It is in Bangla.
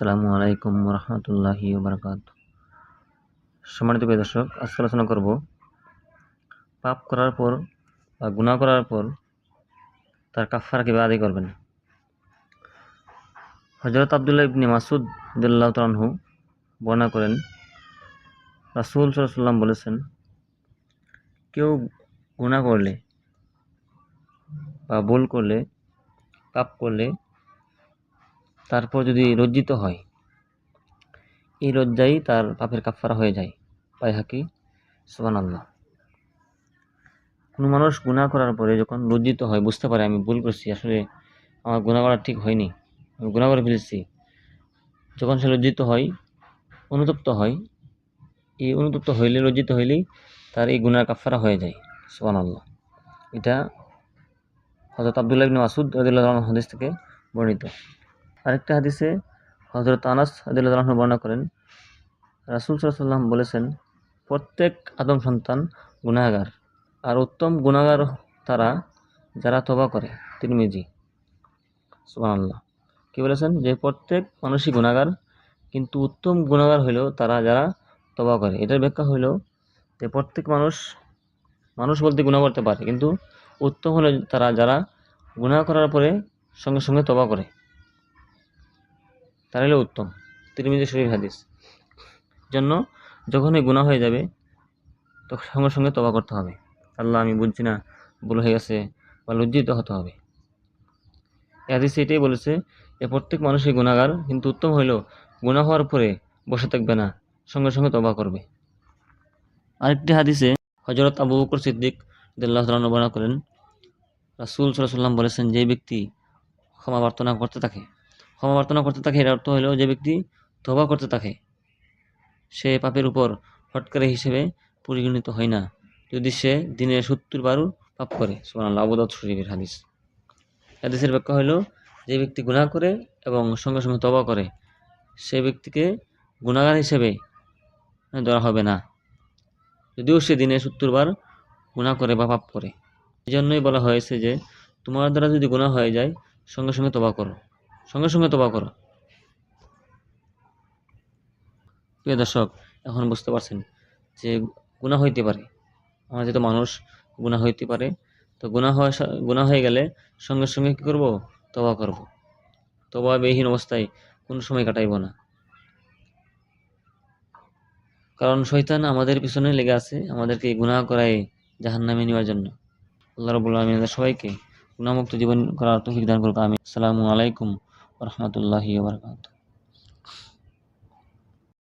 আসসালামু আলাইকুম রহমতুল্লাহি বারকাত সম্মানিত প্রিয় দর্শক, আজকে আলোচনা করব পাপ করার পর বা গুনাহ করার পর তার কাফার কীভাবে আদায় করবেন। হজরত আবদুল্লাহ ইবনি মাসুদ দুল্লাহ তালহু বর্ণনা করেন, রাসুল সাল্লাম বলেছেন, কেউ গুনাহ করলে বা ভুল করলে, পাপ করলে তারপর যদি লজ্জিত হয়, এই লজ্জাই তার পাপের কাফারা হয়ে যায় পাই হাকি সোহান আল্লাহ কোনো মানুষ গুণা করার পরে যখন লজ্জিত হয়, বুঝতে পারে আমি ভুল করছি, আসলে আমার গুণা করা ঠিক হয়নি, আমি গুণা করে ফেলেছি। যখন সে লজ্জিত হয়, অনুতপ্ত হয়, এই অনুতপ্ত হইলে, লজ্জিত হইলেই তার এই গুণার কাফারা হয়ে যায় সোহান আল্লাহ এটা হজরত আবদুল্লাহ ইবনে মাসুদ রদিল্লাহ থেকে বর্ণিত। আরেকটা হাদিসে হজরত আনাস আদিল্লাহ বর্ণনা করেন, রাসুল সাল্লাম বলেছেন, প্রত্যেক আদম সন্তান গুণাগার আর উত্তম গুণাগার তারা যারা তবা করে, তিরমিজি সুবান আল্লাহ কী বলেছেন? যে প্রত্যেক মানুষই গুণাগার কিন্তু উত্তম গুণাগার হইলেও তারা যারা তবা করে, এটার ব্যাখ্যা হইল যে প্রত্যেক মানুষ মানুষ বলতে গুণা করতে পারে, কিন্তু উত্তম হলো তারা যারা গুণা করার পরে সঙ্গে সঙ্গে তবা করে। তাহলে উত্তম। তিরমিজি শরীফ হাদিস। জন্য যখনই গুণা হয়ে যাবে তখন সঙ্গে সঙ্গে তবা করতে হবে। আল্লাহ, আমি বুঝছি না, ভুল হয়ে গেছে বা লজ্জিত হতে হবে। হাদিস এটাই বলেছে যে, প্রত্যেক মানুষই গুণাগার কিন্তু উত্তম হইল গুণা হওয়ার পরে বসে থাকবে না, সঙ্গে সঙ্গে তবা করবে। আরেকটি হাদিসে হজরত আবু বকর সিদ্দিক দিল্লাহ বর্ণনা করেন, রাসুল সাল্লাম বলেছেন, যে ব্যক্তি ক্ষমা প্রার্থনা করতে থাকে ক্ষমা প্রার্থনা করতে থাকে এর অর্থ হলো যে ব্যক্তি তবা করতে থাকে সে পাপের উপর ফটকারে হিসেবে পরিগণিত হয় না, যদি সে দিনে সত্তর বারও পাপ করে। সোমান শরীফের হাদিস। হাদিসের ব্যাখ্যা হলো, যে ব্যক্তি গুণা করে এবং সঙ্গে সঙ্গে তবা করে, সে ব্যক্তিকে গুণাগার হিসেবে ধরা হবে না, যদিও সে দিনে সত্তর বার গুণা করে বা পাপ করে। এই জন্যই বলা হয়েছে যে, তোমার দ্বারা যদি গুণা হয়ে যায়, সঙ্গে সঙ্গে তবা করো। সঙ্গে সঙ্গে তবা করো। প্রিয় দর্শক, এখন বুঝতে পারছেন যে গুণা হইতে পারে। আমরা যেহেতু মানুষ গুণা হইতে পারে। তো গুণা হওয়া গুণা হয়ে গেলে সঙ্গে সঙ্গে কী করব? তবা করব। তবা বেহীন অবস্থায় কোনো সময় কাটাইব না। কারণ শৈতান আমাদের পিছনে লেগে আছে, আমাদেরকে গুণা করায় জাহান নামে নেওয়ার জন্য। আল্লাহ রবুল্লা আমি সবাইকে গুণামুক্ত জীবন করার তৌফিক দান করুক আমি আসসালামু আলাইকুম রহমতুল্লাহি বারকাতুহ